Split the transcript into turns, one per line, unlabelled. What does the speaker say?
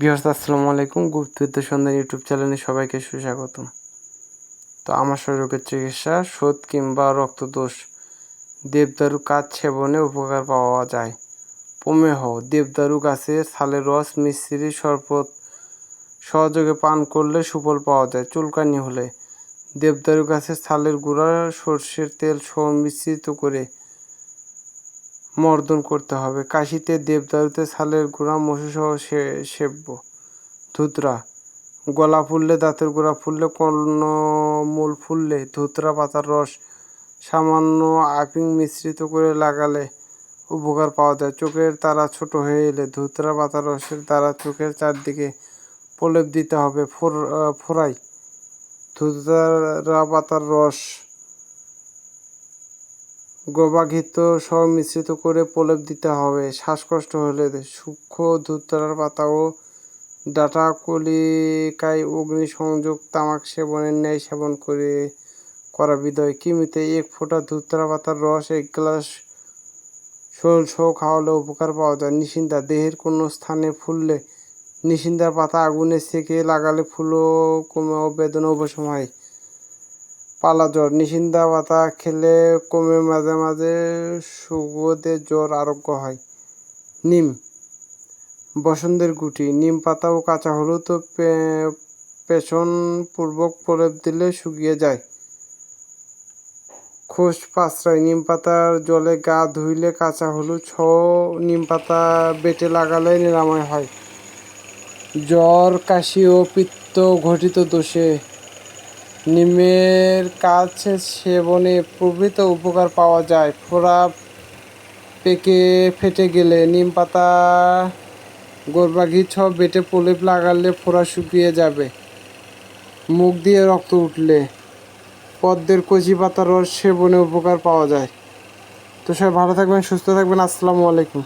বিহস্ত আসসালামু আলাইকুম। গুপ্তবিদ্যা সন্ধান ইউটিউব চ্যানেলে সবাইকে সুস্বাগতম। তো আমার রোগের চিকিৎসা শোধ কিংবা রক্তদোষ দেবদারু কাজ সেবনে উপকার পাওয়া যায়। প্রমেহ, দেবদারু গাছের ছালের রস, মিশ্রি শরবত সহযোগে পান করলে সুফল পাওয়া যায়। চুলকানি হলে দেবদারু গাছের ছালের গুঁড়া, সর্ষের তেল সহ মিশ্রিত করে মর্দন করতে হবে। কাশিতে দেবদারুতে ছালের গুঁড়া মশুসহ সে- সেব্য। ধুতরা। গলা ফুললে দাঁতের গোড়া, ফুললে কর্ণমূল ফুললে ধুতরা পাতার রস। সামান্য আপিং মিশ্রিত করে লাগালে উপকার পাওয়া যায়। চোখের তারা ছোট হয়ে এলে ধুতরা পাতার রসের দ্বারা চোখের চারদিকে প্রলেপ দিতে হবে। ফোর ফোড়াই ধুতরা পাতার রস গবাঘিত সহ মিশ্রিত করে প্রলেপ দিতে হবে। শ্বাসকষ্ট হলে সূক্ষ্ম ধুতরার পাতা ও ডাটা কলিকায় অগ্নি সংযোগ, তামাক সেবনের ন্যায় সেবন করে করা বিদয়। কিমিতে এক ফোঁটা ধুতরা পাতার রস, এক গ্লাস শোল সহ খাওয়ালে উপকার পাওয়া যায়। নিশিন্দা, দেহের কোনো স্থানে ফুললে নিশিন্দার পাতা আগুনে সেকে লাগালে ফুলও কমে বেদনা উপশম হয়। পালা জ্বর, নিশিন্দা পাতা খেলে কমে মাঝে মাঝে সুগোদে জ্বর আরোগ্য হয়। নিম, বসন্তের গুটি, নিম পাতা ও কাঁচা হলুদ ও পে- পেছন পূর্বক প্রলেপ দিলে শুকিয়ে যায়। খোস পাঁচড়াই নিম পাতার জলে গা ধুইলে কাঁচা হলুদ সহ নিম পাতা বেটে লাগালে নিরাময় হয়। জ্বর, কাশি ও পিত্ত ঘটিত দোষে নিমের কাজ সেবনে প্রভৃত উপকার পাওয়া যায়। ফোড়া পেকে ফেটে গেলে নিম পাতা গোরবা ঘি ছ বেটে প্রলেপ লাগালে ফোড়া শুকিয়ে যাবে। মুখ দিয়ে রক্ত উঠলে পদ্মের কচি পাতার রস সেবনে উপকার পাওয়া যায়। তো সবাই ভালো থাকবেন, সুস্থ থাকবেন। আসসালামু আলাইকুম।